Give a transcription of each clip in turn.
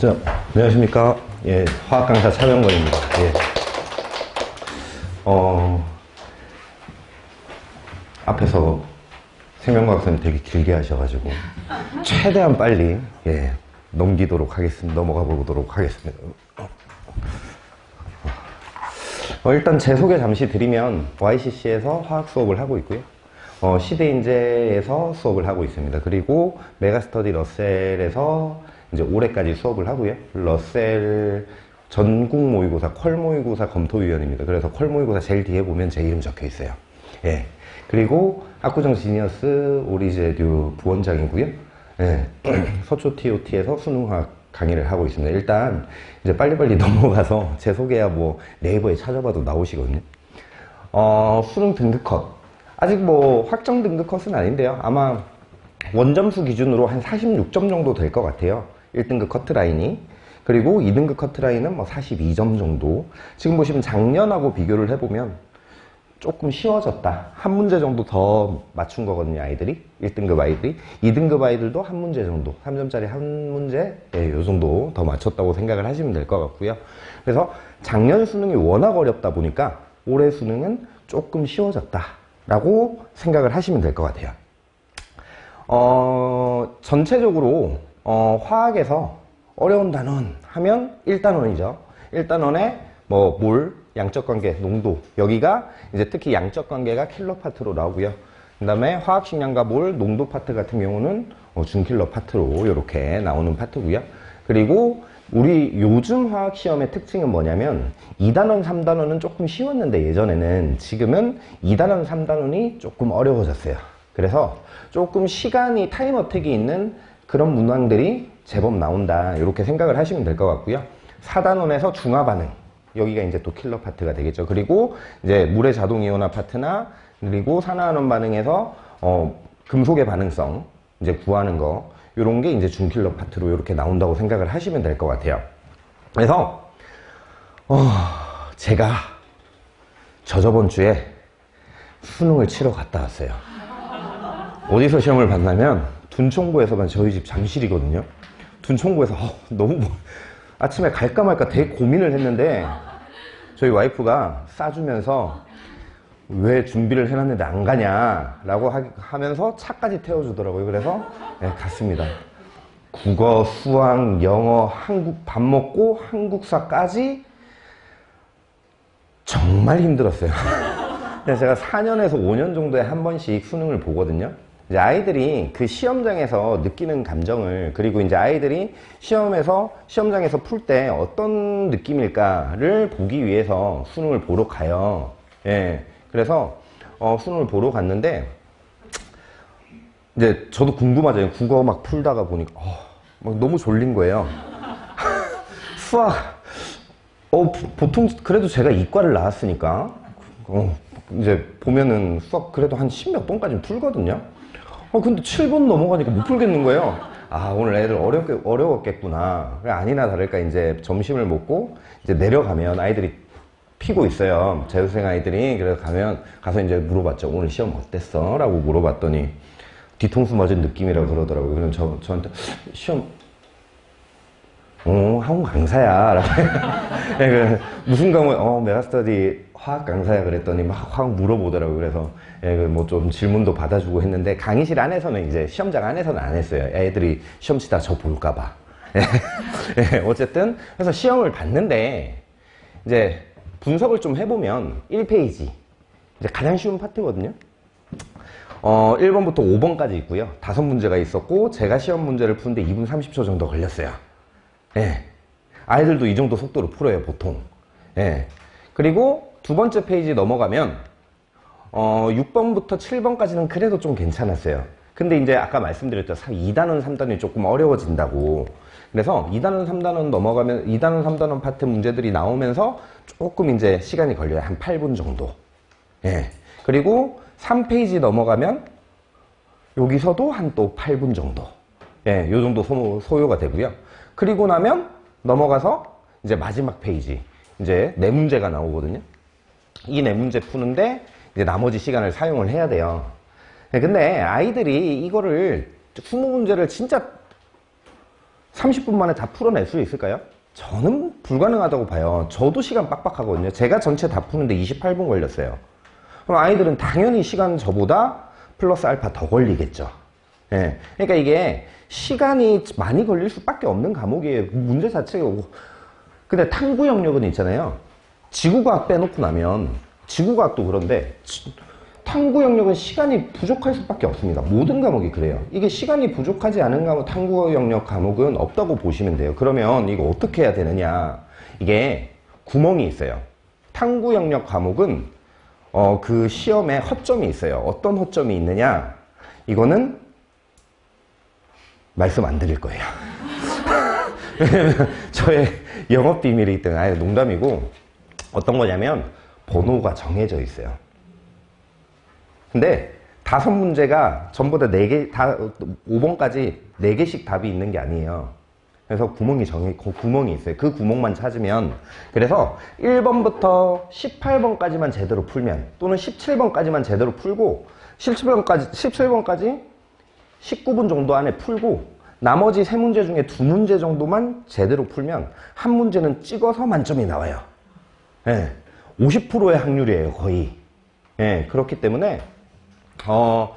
자, 안녕하십니까. 예, 화학 강사 차병건입니다. 예. 어, 앞에서 생명과학 선생님 되게 길게 하셔가지고, 최대한 빨리, 예, 넘기도록 하겠습니다. 넘어가 보도록 하겠습니다. 어, 일단 제 소개 잠시 드리면, YCC에서 화학 수업을 하고 있고요. 어, 시대인재에서 수업을 하고 있습니다. 그리고 메가스터디 러셀에서 이제 올해까지 수업을 하고요. 러셀 전국 모의고사, 퀄 모의고사 검토위원입니다. 그래서 퀄 모의고사 제일 뒤에 보면 제 이름 적혀 있어요. 예. 그리고 학구정 지니어스 오리제듀 부원장이고요. 예. 서초 TOT에서 수능화학 강의를 하고 있습니다. 일단 이제 빨리빨리 넘어가서 제 소개야 뭐 네이버에 찾아봐도 나오시거든요. 어, 수능 등급 컷. 아직 뭐 확정 등급 컷은 아닌데요. 아마 원점수 기준으로 한 46점 정도 될 것 같아요. 1등급 커트라인이. 그리고 2등급 커트라인은 뭐 42점 정도. 지금 보시면 작년하고 비교를 해보면 조금 쉬워졌다. 한 문제 정도 더 맞춘 거거든요, 아이들이. 1등급 아이들이. 2등급 아이들도 한 문제 정도. 3점짜리 한 문제, 예, 요 정도 더 맞췄다고 생각을 하시면 될 것 같고요. 그래서 작년 수능이 워낙 어렵다 보니까 올해 수능은 조금 쉬워졌다. 라고 생각을 하시면 될 것 같아요. 어, 전체적으로, 어, 화학에서 어려운 단원 하면 1단원이죠. 1단원에 뭐, 몰, 양적 관계, 농도. 여기가 이제 특히 양적 관계가 킬러 파트로 나오고요. 그 다음에 화학 식량과 몰, 농도 파트 같은 경우는 어, 준킬러 파트로 이렇게 나오는 파트고요. 그리고 우리 요즘 화학 시험의 특징은 뭐냐면 2단원, 3단원은 조금 쉬웠는데 예전에는 지금은 2단원, 3단원이 조금 어려워졌어요. 그래서 조금 시간이 타임 어택이 있는 그런 문항들이 제법 나온다. 이렇게 생각을 하시면 될 것 같고요. 4단원에서 중화 반응. 여기가 이제 또 킬러 파트가 되겠죠. 그리고 이제 물의 자동 이온화 파트나 그리고 산화환원 반응에서 어, 금속의 반응성 이제 구하는 거 이런 게 이제 준킬러 파트로 이렇게 나온다고 생각을 하시면 될 것 같아요. 그래서 어, 제가 저저번 주에 수능을 치러 갔다 왔어요. 어디서 시험을 봤냐면 둔총구에서만 저희 집 잠실이거든요. 둔총구에서 어, 너무 뭐- 아침에 갈까 말까 되게 고민을 했는데 저희 와이프가 싸주면서 왜 준비를 해놨는데 안 가냐라고 하, 면서 차까지 태워주더라고요. 그래서 네, 갔습니다. 국어, 수학, 영어, 한국 밥 먹고 한국사까지 정말 힘들었어요. 제가 4년에서 5년 정도에 한 번씩 수능을 보거든요. 이제 아이들이 그 시험장에서 느끼는 감정을 그리고 이제 아이들이 시험에서 시험장에서 풀 때 어떤 느낌일까를 보기 위해서 수능을 보러 가요. 예. 그래서 어, 수능을 보러 갔는데 이제 저도 궁금하잖아요. 국어 막 풀다가 보니까 어, 막 너무 졸린 거예요. 수학 어, 보- 보통 그래도 제가 이과를 나왔으니까 어, 이제 보면은 수학 그래도 한 십 몇 번까지는 풀거든요. 어, 근데 7번 넘어가니까 못 풀겠는 거예요. 아, 오늘 애들 어렵게, 어려웠겠구나. 아니나 다를까 이제 점심을 먹고 이제 내려가면 아이들이 피고 있어요. 재수생 아이들이. 그래서 가면, 가서 이제 물어봤죠. 오늘 시험 어땠어? 라고 물어봤더니 뒤통수 맞은 느낌이라고 그러더라고요. 그럼 저, 저한테 시험 어, 학원 강사야. 라고. 예, 그 무슨 과목, 어, 메가스터디 화학 강사야. 그랬더니 막 화학 물어보더라고요. 그래서, 예, 뭐좀 질문도 받아주고 했는데, 강의실 안에서는 이제 시험장 안에서는 안 했어요. 애들이 시험 치다 저 볼까봐. 예, 어쨌든, 그래서 시험을 봤는데, 이제 분석을 좀 해보면 1페이지. 이제 가장 쉬운 파트거든요. 어, 1번부터 5번까지 있고요. 다섯 문제가 있었고, 제가 시험 문제를 푸는데 2분 30초 정도 걸렸어요. 예. 아이들도 이 정도 속도로 풀어요, 보통. 예. 그리고 두 번째 페이지 넘어가면, 어, 6번부터 7번까지는 그래도 좀 괜찮았어요. 근데 이제 아까 말씀드렸죠. 2단원, 3단원이 조금 어려워진다고. 그래서 2단원, 3단원 넘어가면, 2단원, 3단원 파트 문제들이 나오면서 조금 이제 시간이 걸려요. 한 8분 정도. 예. 그리고 3페이지 넘어가면 여기서도 한 또 8분 정도. 예, 요 정도 소, 소요가 되고요. 그리고 나면 넘어가서 이제 마지막 페이지. 이제 네 문제가 나오거든요. 이 네 문제 푸는데 이제 나머지 시간을 사용을 해야 돼요. 예, 근데 아이들이 이거를 20문제를 진짜 30분 만에 다 풀어낼 수 있을까요? 저는 불가능하다고 봐요. 저도 시간 빡빡하거든요. 제가 전체 다 푸는데 28분 걸렸어요. 그럼 아이들은 당연히 시간 저보다 플러스 알파 더 걸리겠죠. 예. 그러니까 이게 시간이 많이 걸릴 수밖에 없는 과목이에요. 문제 자체가. 근데 탐구 영역은 있잖아요. 지구과학 빼놓고 나면, 지구과학도 그런데, 지- 탐구 영역은 시간이 부족할 수밖에 없습니다. 모든 과목이 그래요. 이게 시간이 부족하지 않은 과목, 탐구 영역 과목은 없다고 보시면 돼요. 그러면 이거 어떻게 해야 되느냐. 이게 구멍이 있어요. 탐구 영역 과목은 어, 그 시험에 허점이 있어요. 어떤 허점이 있느냐? 이거는 말씀 안 드릴 거예요. 저의 영업 비밀이기 때문에 아예 농담이고 어떤 거냐면 번호가 정해져 있어요. 근데 다섯 문제가 전부 다네 개, 다 5번까지 네 개씩 답이 있는 게 아니에요. 그래서 구멍이 정해, 그 구멍이 있어요. 그 구멍만 찾으면. 그래서 1번부터 18번까지만 제대로 풀면, 또는 17번까지만 제대로 풀고, 17번까지, 17번까지 19분 정도 안에 풀고, 나머지 세 문제 중에 두 문제 정도만 제대로 풀면, 한 문제는 찍어서 만점이 나와요. 예. 50%의 확률이에요, 거의. 예, 그렇기 때문에, 어,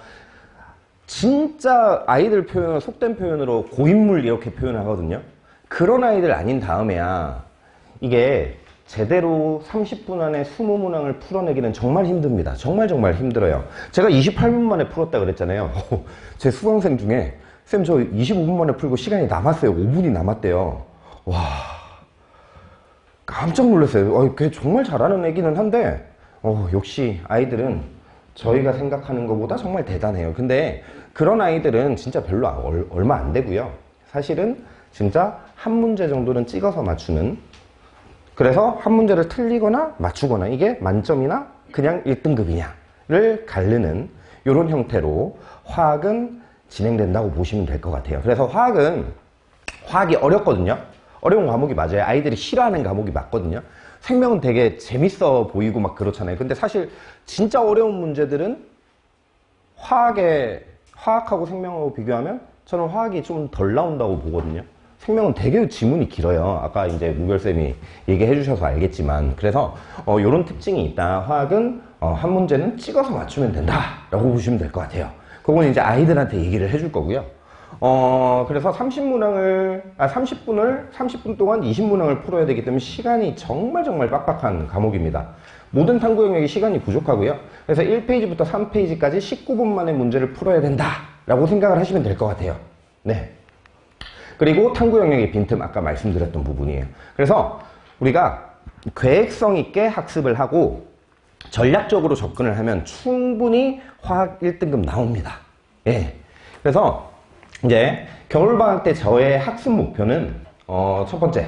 진짜 아이들 표현을 속된 표현으로 고인물 이렇게 표현하거든요. 그런 아이들 아닌 다음에야 이게 제대로 30분 안에 20문항을 풀어내기는 정말 힘듭니다. 정말 정말 힘들어요. 제가 28분 만에 풀었다 그랬잖아요. 제 수강생 중에 쌤 저 25분 만에 풀고 시간이 남았어요. 5분이 남았대요. 와 깜짝 놀랐어요. 어, 걔 정말 잘하는 애기는 한데, 어, 역시 아이들은 저희가 생각하는 것보다 정말 대단해요. 근데 그런 아이들은 진짜 별로 얼- 얼마 안 되고요. 사실은 진짜 한 문제 정도는 찍어서 맞추는. 그래서 한 문제를 틀리거나 맞추거나 이게 만점이나 그냥 1등급이냐를 가르는 이런 형태로 화학은 진행된다고 보시면 될 것 같아요. 그래서 화학은 화학이 어렵거든요. 어려운 과목이 맞아요. 아이들이 싫어하는 과목이 맞거든요. 생명은 되게 재밌어 보이고 막 그렇잖아요. 근데 사실 진짜 어려운 문제들은 화학에, 화학하고 생명하고 비교하면 저는 화학이 좀 덜 나온다고 보거든요. 생명은 되게 지문이 길어요. 아까 이제 무별쌤이 얘기해 주셔서 알겠지만. 그래서, 어, 요런 특징이 있다. 화학은, 어, 한 문제는 찍어서 맞추면 된다. 라고 보시면 될 것 같아요. 그건 이제 아이들한테 얘기를 해줄 거고요. 어, 그래서 30문항을, 아, 30분을, 30분 동안 20문항을 풀어야 되기 때문에 시간이 정말 정말 빡빡한 과목입니다. 모든 탐구 영역이 시간이 부족하고요. 그래서 1페이지부터 3페이지까지 19분 만에 문제를 풀어야 된다. 라고 생각을 하시면 될 것 같아요. 네. 그리고 탐구 영역의 빈틈, 아까 말씀드렸던 부분이에요. 그래서 우리가 계획성 있게 학습을 하고 전략적으로 접근을 하면 충분히 화학 1등급 나옵니다. 예. 그래서 이제 겨울방학 때 저의 학습 목표는 어, 첫 번째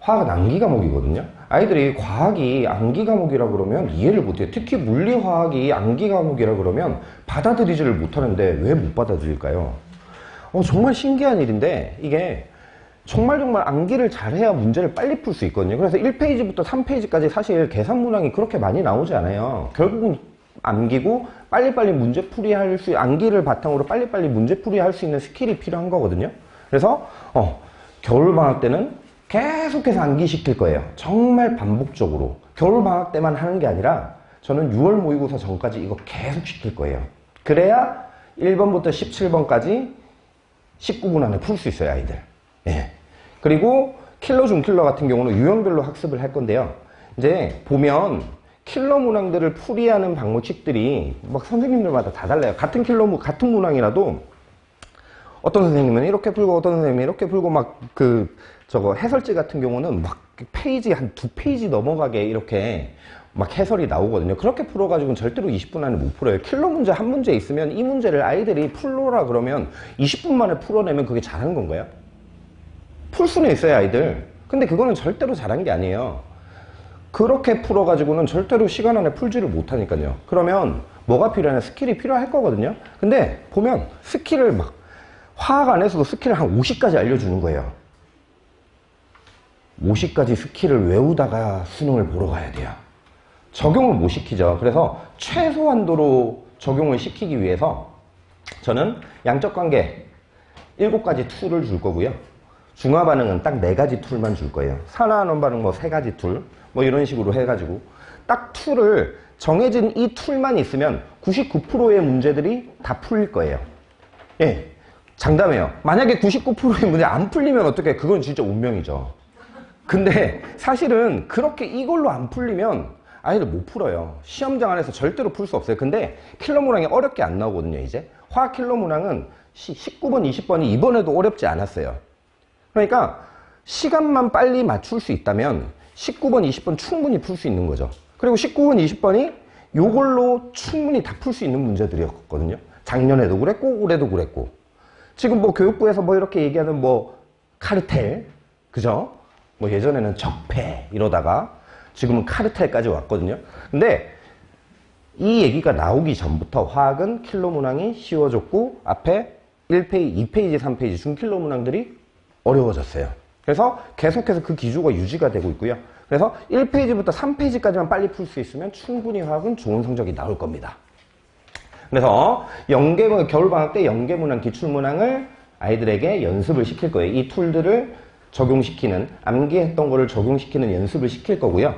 화학은 암기 과목이거든요. 아이들이 과학이 암기 과목이라 그러면 이해를 못해요. 특히 물리화학이 암기 과목이라 그러면 받아들이지를 못하는데 왜 못 받아들일까요? 어, 정말 신기한 일인데 이게 정말 정말 암기를 잘해야 문제를 빨리 풀 수 있거든요. 그래서 1페이지부터 3페이지까지 사실 계산 문항이 그렇게 많이 나오지 않아요. 결국은 암기고 빨리빨리 문제 풀이 할 수, 암기를 바탕으로 빨리빨리 문제 풀이 할 수 있는 스킬이 필요한 거거든요. 그래서 어, 겨울방학 때는 계속해서 암기시킬 거예요. 정말 반복적으로. 겨울방학 때만 하는 게 아니라 저는 6월 모의고사 전까지 이거 계속 시킬 거예요. 그래야 1번부터 17번까지 19분 안에 풀 수 있어요, 아이들. 예. 그리고 킬러 중 킬러 같은 경우는 유형별로 학습을 할 건데요. 이제 보면 킬러 문항들을 풀이하는 방법칙들이 막 선생님들마다 다 달라요. 같은 킬러 문- 같은 문항이라도 어떤 선생님은 이렇게 풀고 어떤 선생님은 이렇게 풀고 막 그 저거 해설지 같은 경우는 막 페이지 한 두 페이지 넘어가게 이렇게 막 해설이 나오거든요. 그렇게 풀어가지고는 절대로 20분 안에 못 풀어요. 킬러 문제 한 문제 있으면 이 문제를 아이들이 풀로라 그러면 20분 만에 풀어내면 그게 잘하는 건가요? 풀 수는 있어요, 아이들. 근데 그거는 절대로 잘한 게 아니에요. 그렇게 풀어가지고는 절대로 시간 안에 풀지를 못하니까요. 그러면 뭐가 필요하냐? 스킬이 필요할 거거든요. 근데 보면 스킬을 막 화학 안에서도 스킬을 한 50까지 알려주는 거예요. 50가지 스킬을 외우다가 수능을 보러 가야 돼요. 적용을 못 시키죠. 그래서 최소한도로 적용을 시키기 위해서 저는 양적 관계 7가지 툴을 줄 거고요. 중화 반응은 딱네 가지 툴만 줄 거예요. 산화환원 반응 뭐세 가지 툴, 뭐 이런 식으로 해가지고 딱 툴을 정해진 이 툴만 있으면 99%의 문제들이 다 풀릴 거예요. 예. 장담해요. 만약에 99%의 문제 안 풀리면 어떻게? 그건 진짜 운명이죠. 근데 사실은 그렇게 이걸로 안 풀리면 아이들 못 풀어요. 시험장 안에서 절대로 풀 수 없어요. 근데 킬러 문항이 어렵게 안 나오거든요, 이제. 화학 킬러 문항은 19번, 20번이 이번에도 어렵지 않았어요. 그러니까 시간만 빨리 맞출 수 있다면 19번, 20번 충분히 풀 수 있는 거죠. 그리고 19번, 20번이 요걸로 충분히 다 풀 수 있는 문제들이었거든요. 작년에도 그랬고, 올해도 그랬고. 지금 뭐 교육부에서 뭐 이렇게 얘기하는 뭐 카르텔, 그죠? 뭐 예전에는 적폐 이러다가 지금은 카르텔까지 왔거든요. 근데 이 얘기가 나오기 전부터 화학은 킬러 문항이 쉬워졌고 앞에 1페이지, 2페이지, 3페이지 중킬러 문항들이 어려워졌어요. 그래서 계속해서 그 기조가 유지가 되고 있고요. 그래서 1페이지부터 3페이지까지만 빨리 풀 수 있으면 충분히 화학은 좋은 성적이 나올 겁니다. 그래서 연계 겨울방학 때 연계문항, 기출문항을 아이들에게 연습을 시킬 거예요. 이 툴들을 적용시키는 암기했던 거를 적용시키는 연습을 시킬 거고요.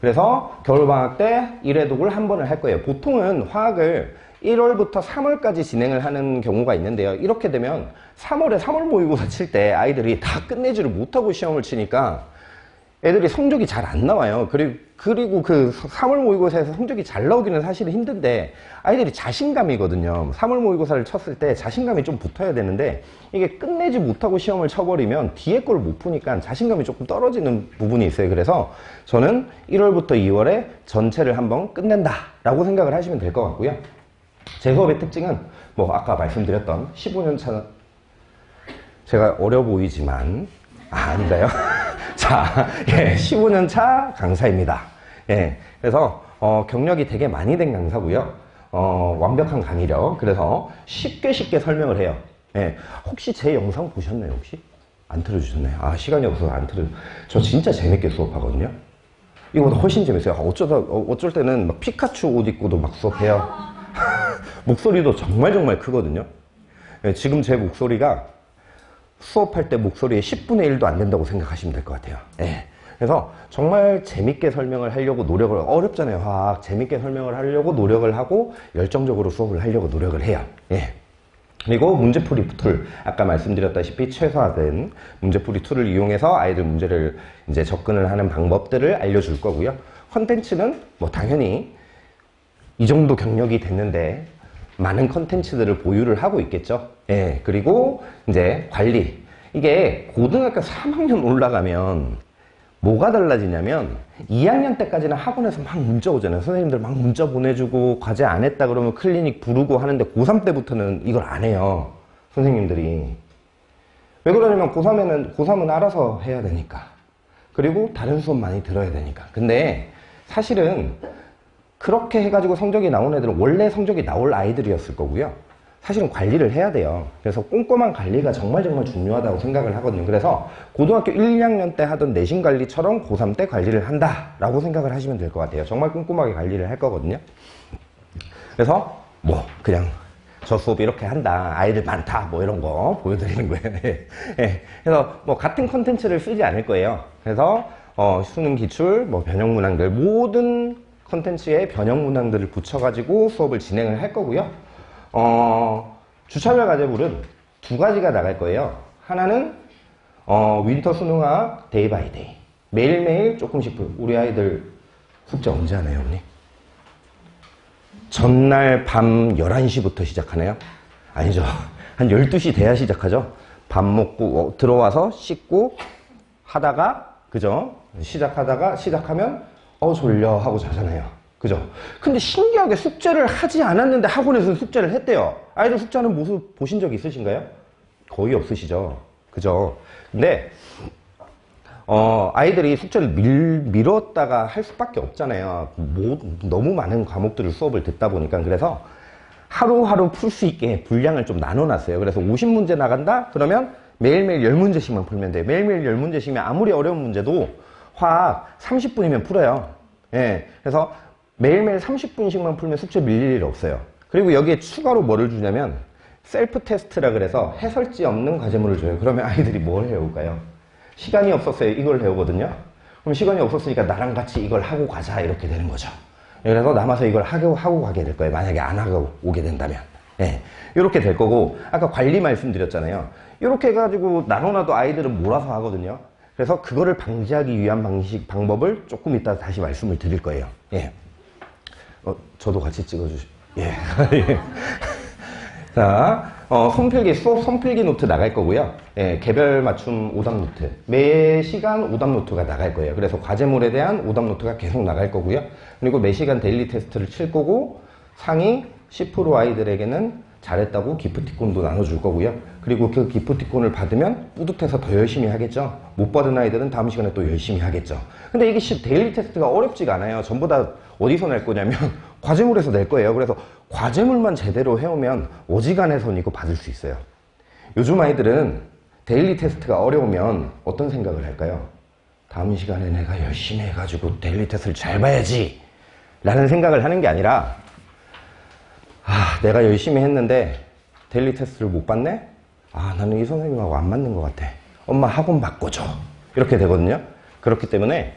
그래서 겨울방학 때 1회 독을 한 번을 할 거예요. 보통은 화학을 1월부터 3월까지 진행을 하는 경우가 있는데요. 이렇게 되면 3월에 3월 모의고사 칠 때 아이들이 다 끝내지를 못하고 시험을 치니까 애들이 성적이 잘 안 나와요. 그리고, 그리고 그 3월 모의고사에서 성적이 잘 나오기는 사실은 힘든데 아이들이 자신감이거든요. 3월 모의고사를 쳤을 때 자신감이 좀 붙어야 되는데 이게 끝내지 못하고 시험을 쳐버리면 뒤에 걸 못 푸니까 자신감이 조금 떨어지는 부분이 있어요. 그래서 저는 1월부터 2월에 전체를 한번 끝낸다 라고 생각을 하시면 될 것 같고요. 제 수업의 특징은 뭐 아까 말씀드렸던 15년 차 제가 어려 보이지만 아, 아닌가요? 자, 예, 15년 차 강사입니다. 예, 그래서 어, 경력이 되게 많이 된 강사고요. 어, 완벽한 강의력. 그래서 쉽게 쉽게 설명을 해요. 예, 혹시 제 영상 보셨나요? 혹시 안 틀어주셨나요? 아 시간이 없어서 안 틀어. 저 진짜 재밌게 수업하거든요. 이거보다 훨씬 재밌어요. 어쩌다 어, 어쩔 때는 막 피카츄 옷 입고도 막 수업해요. 목소리도 정말 정말 크거든요. 예, 지금 제 목소리가 수업할 때 목소리의 10분의 1도 안 된다고 생각하시면 될 것 같아요. 예. 그래서 정말 재밌게 설명을 하려고 노력을, 어렵잖아요, 화학. 재밌게 설명을 하려고 노력을 하고 열정적으로 수업을 하려고 노력을 해요. 예. 그리고 문제풀이 툴, 아까 말씀드렸다시피 최소화된 문제풀이 툴을 이용해서 아이들 문제를 이제 접근을 하는 방법들을 알려줄 거고요. 컨텐츠는 뭐 당연히 이 정도 경력이 됐는데 많은 컨텐츠들을 보유를 하고 있겠죠. 예, 그리고 이제 관리. 이게 고등학교 3학년 올라가면 뭐가 달라지냐면 2학년 때까지는 학원에서 막 문자 오잖아요. 선생님들 막 문자 보내주고 과제 안 했다 그러면 클리닉 부르고 하는데 고3 때부터는 이걸 안 해요. 선생님들이. 왜 그러냐면 고3에는, 고3은 알아서 해야 되니까. 그리고 다른 수업 많이 들어야 되니까. 근데 사실은 그렇게 해가지고 성적이 나온 애들은 원래 성적이 나올 아이들이었을 거고요. 사실은 관리를 해야 돼요. 그래서 꼼꼼한 관리가 정말 정말 중요하다고 생각을 하거든요. 그래서 고등학교 1, 2학년 때 하던 내신 관리처럼 고3 때 관리를 한다라고 생각을 하시면 될 것 같아요. 정말 꼼꼼하게 관리를 할 거거든요. 그래서 뭐 그냥 저 수업 이렇게 한다. 아이들 많다. 뭐 이런 거 보여드리는 거예요. 예. 예. 그래서 뭐 같은 컨텐츠를 쓰지 않을 거예요. 그래서 어, 수능 기출, 뭐 변형 문항들 모든 컨텐츠에 변형 문항들을 붙여가지고 수업을 진행을 할 거고요. 어, 주차별 과제물은 두 가지가 나갈 거예요. 하나는 어, 윈터 수능학 데이 바이 데이. 매일매일 조금씩 풀- 우리 아이들 숙제 언제 하나요, 언니? 전날 밤 11시부터 시작하나요? 아니죠. 한 12시 돼야 시작하죠. 밥 먹고 어, 들어와서 씻고 하다가 그죠? 시작하다가 시작하면 어 졸려 하고 자잖아요. 그죠? 근데 신기하게 숙제를 하지 않았는데 학원에서 숙제를 했대요. 아이들 숙제하는 모습 보신 적 있으신가요? 거의 없으시죠. 그죠? 근데 어, 아이들이 숙제를 밀, 미뤘다가 할 수밖에 없잖아요. 뭐, 너무 많은 과목들을 수업을 듣다 보니까. 그래서 하루하루 풀 수 있게 분량을 좀 나눠놨어요. 그래서 50문제 나간다? 그러면 매일매일 10문제씩만 풀면 돼요. 매일매일 10문제씩이면 아무리 어려운 문제도 화학 30분이면 풀어요. 예. 그래서 매일매일 30분씩만 풀면 숙제 밀릴 일 없어요. 그리고 여기에 추가로 뭐를 주냐면 셀프 테스트라 그래서 해설지 없는 과제물을 줘요. 그러면 아이들이 뭘 해올까요? 시간이 없었어요. 이걸 배우거든요. 그럼 시간이 없었으니까 나랑 같이 이걸 하고 가자 이렇게 되는 거죠. 그래서 남아서 이걸 하고 하고 가게 될 거예요. 만약에 안 하고 오게 된다면. 예. 이렇게 될 거고 아까 관리 말씀드렸잖아요. 이렇게 해가지고 나눠놔도 아이들은 몰아서 하거든요. 그래서 그거를 방지하기 위한 방식 방법을 조금 이따 다시 말씀을 드릴 거예요. 예. 어, 저도 같이 찍어주시. 예. 예. 자, 어, 손필기, 수업 손필기 노트 나갈 거고요. 예, 개별 맞춤 오답 노트. 매 시간 오답 노트가 나갈 거예요. 그래서 과제물에 대한 오답 노트가 계속 나갈 거고요. 그리고 매 시간 데일리 테스트를 칠 거고, 상위 10% 아이들에게는 잘했다고 기프티콘도 나눠줄 거고요. 그리고 그 기프티콘을 받으면 뿌듯해서 더 열심히 하겠죠. 못 받은 아이들은 다음 시간에 또 열심히 하겠죠. 근데 이게 시- 데일리 테스트가 어렵지가 않아요. 전부 다 어디서 낼 거냐면 과제물에서 낼 거예요. 그래서 과제물만 제대로 해오면 어지간해선 이거 받을 수 있어요. 요즘 아이들은 데일리 테스트가 어려우면 어떤 생각을 할까요? 다음 시간에 내가 열심히 해가지고 데일리 테스트를 잘 봐야지 라는 생각을 하는 게 아니라 아, 내가 열심히 했는데 데일리 테스트를 못 봤네? 아, 나는 이 선생님하고 안 맞는 것 같아. 엄마 학원 바꿔줘. 이렇게 되거든요. 그렇기 때문에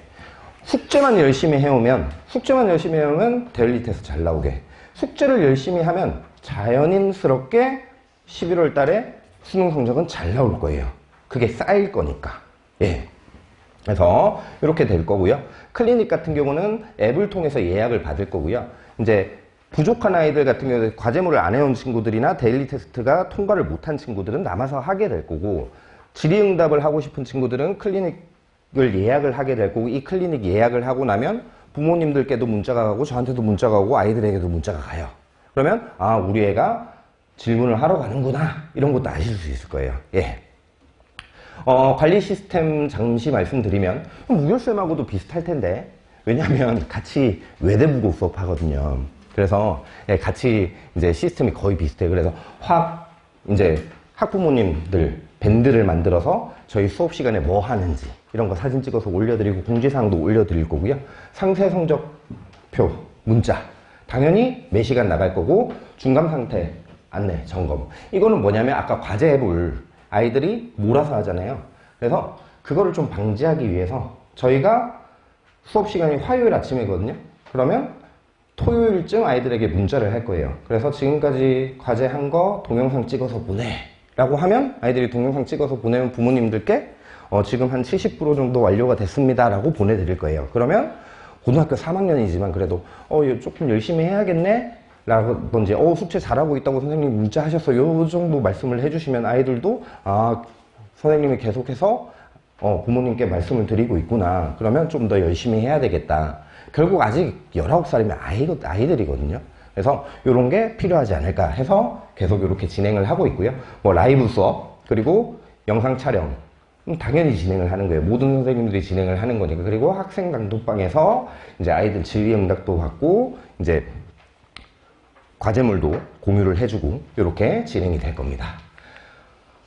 숙제만 열심히 해오면, 숙제만 열심히 해오면 데일리 테스트 잘 나오게. 숙제를 열심히 하면 자연인스럽게 11월 달에 수능 성적은 잘 나올 거예요. 그게 쌓일 거니까. 예. 그래서 이렇게 될 거고요. 클리닉 같은 경우는 앱을 통해서 예약을 받을 거고요. 이제 부족한 아이들 같은 경우는 과제물을 안 해온 친구들이나 데일리 테스트가 통과를 못한 친구들은 남아서 하게 될 거고 질의응답을 하고 싶은 친구들은 클리닉을 예약을 하게 될 거고 이 클리닉 예약을 하고 나면 부모님들께도 문자가 가고 저한테도 문자가 오고 아이들에게도 문자가 가요. 그러면 아 우리 애가 질문을 하러 가는구나 이런 것도 아실 수 있을 거예요. 예. 어, 관리 시스템 잠시 말씀드리면 무결쌤하고도 비슷할 텐데 왜냐하면 같이 외대부고 수업하거든요. 그래서 예, 같이 이제 시스템이 거의 비슷해요. 그래서 확 이제 학부모님들 밴드를 만들어서 저희 수업 시간에 뭐 하는지 이런 거 사진 찍어서 올려드리고 공지사항도 올려드릴 거고요. 상세 성적표 문자 당연히 매 시간 나갈 거고 중간 상태 안내 점검 이거는 뭐냐면 아까 과제 해볼 아이들이 몰아서 하잖아요. 그래서 그거를 좀 방지하기 위해서 저희가 수업 시간이 화요일 아침이거든요. 그러면 토요일쯤 아이들에게 문자를 할 거예요. 그래서 지금까지 과제 한 거 동영상 찍어서 보내. 라고 하면 아이들이 동영상 찍어서 보내면 부모님들께 어, 지금 한 70% 정도 완료가 됐습니다. 라고 보내드릴 거예요. 그러면 고등학교 3학년이지만 그래도 어, 조금 열심히 해야겠네. 라든지 어, 숙제 잘하고 있다고 선생님 문자 하셨어요. 요 정도 말씀을 해주시면 아이들도 아, 선생님이 계속해서 어, 부모님께 말씀을 드리고 있구나. 그러면 좀 더 열심히 해야 되겠다. 결국 아직 19살이면 아이, 아이들이거든요. 그래서 이런 게 필요하지 않을까 해서 계속 이렇게 진행을 하고 있고요. 뭐 라이브 수업, 그리고 영상 촬영. 음, 당연히 진행을 하는 거예요. 모든 선생님들이 진행을 하는 거니까. 그리고 학생 단톡방에서 이제 아이들 질의 응답도 받고, 이제 과제물도 공유를 해주고, 이렇게 진행이 될 겁니다.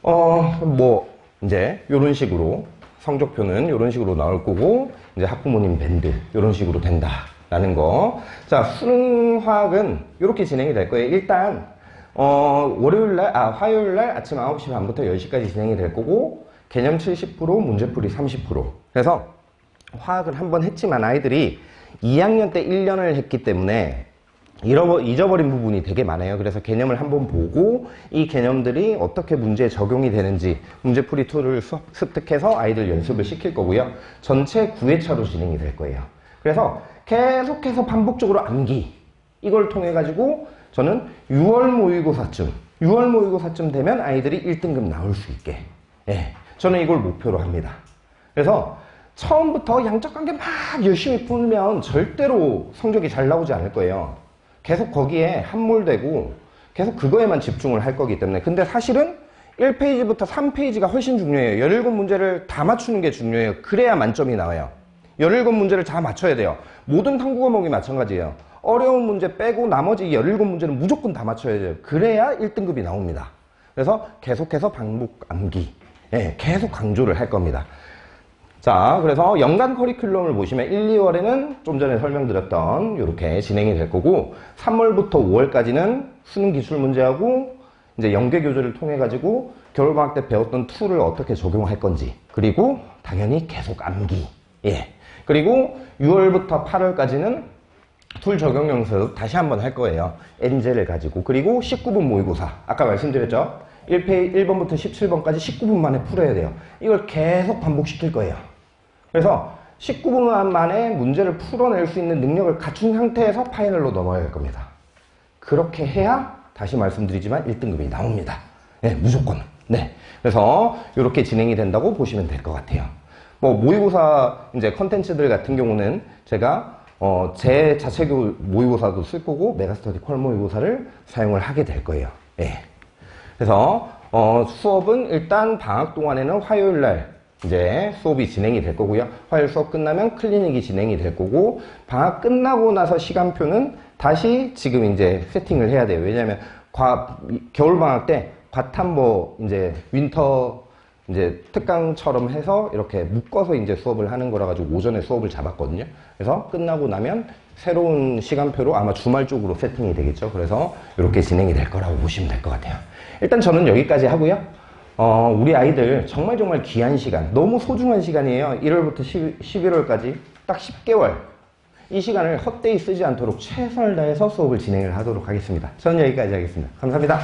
어, 뭐, 이제, 요런 식으로, 성적표는 이런 식으로 나올 거고, 이제 학부모님 밴드, 이런 식으로 된다라는 거. 자, 수능 화학은 이렇게 진행이 될 거예요. 일단, 어, 월요일 날, 아, 화요일 날 아침 9시 반부터 10시까지 진행이 될 거고, 개념 70%, 문제풀이 30%. 그래서 화학을 한 번 했지만 아이들이 2학년 때 1년을 했기 때문에 잃어버, 잊어버린 부분이 되게 많아요. 그래서 개념을 한번 보고 이 개념들이 어떻게 문제에 적용이 되는지 문제풀이 툴을 수- 습득해서 아이들 연습을 시킬 거고요. 전체 9회차로 진행이 될 거예요. 그래서 계속해서 반복적으로 암기 이걸 통해 가지고 저는 6월 모의고사쯤 6월 모의고사쯤 되면 아이들이 1등급 나올 수 있게 예, 저는 이걸 목표로 합니다. 그래서 처음부터 양적 관계 막 열심히 풀면 절대로 성적이 잘 나오지 않을 거예요. 계속 거기에 함몰되고 계속 그거에만 집중을 할 거기 때문에. 근데 사실은 1페이지부터 3페이지가 훨씬 중요해요. 17문제를 다 맞추는 게 중요해요. 그래야 만점이 나와요. 17문제를 다 맞춰야 돼요. 모든 탐구 과목이 마찬가지예요. 어려운 문제 빼고 나머지 17문제는 무조건 다 맞춰야 돼요. 그래야 1등급이 나옵니다. 그래서 계속해서 반복 암기. 예, 계속 강조를 할 겁니다. 자, 그래서 연간 커리큘럼을 보시면 1, 2월에는 좀 전에 설명드렸던 이렇게 진행이 될 거고 3월부터 5월까지는 수능 기출 문제하고 이제 연계 교재를 통해 가지고 겨울 방학 때 배웠던 툴을 어떻게 적용할 건지 그리고 당연히 계속 암기. 예. 그리고 6월부터 8월까지는 툴 적용 영상 다시 한번 할 거예요. 엔젤을 가지고. 그리고 19분 모의고사. 아까 말씀드렸죠? 1페이 1번부터 17번까지 19분 만에 풀어야 돼요. 이걸 계속 반복시킬 거예요 그래서 19분 만에 문제를 풀어낼 수 있는 능력을 갖춘 상태에서 파이널로 넘어야 할 겁니다. 그렇게 해야 다시 말씀드리지만 1등급이 나옵니다. 네, 무조건. 네. 그래서 이렇게 진행이 된다고 보시면 될 것 같아요. 뭐 모의고사 이제 컨텐츠들 같은 경우는 제가 어, 제 자체 교 모의고사도 쓸 거고 메가스터디 퀄 모의고사를 사용을 하게 될 거예요. 예. 그래서 어, 수업은 일단 방학 동안에는 화요일 날 이제 수업이 진행이 될 거고요. 화요일 수업 끝나면 클리닉이 진행이 될 거고 방학 끝나고 나서 시간표는 다시 지금 이제 세팅을 해야 돼요. 왜냐하면 과, 겨울 방학 때 과탐 뭐 이제 윈터 이제 특강처럼 해서 이렇게 묶어서 이제 수업을 하는 거라 가지고 오전에 수업을 잡았거든요. 그래서 끝나고 나면 새로운 시간표로 아마 주말 쪽으로 세팅이 되겠죠. 그래서 이렇게 진행이 될 거라고 보시면 될 것 같아요. 일단 저는 여기까지 하고요. 어, 우리 아이들 정말 정말 귀한 시간, 너무 소중한 시간이에요. 1월부터 11, 11월까지 딱 10개월. 이 시간을 헛되이 쓰지 않도록 최선을 다해서 수업을 진행을 하도록 하겠습니다. 저는 여기까지 하겠습니다. 감사합니다.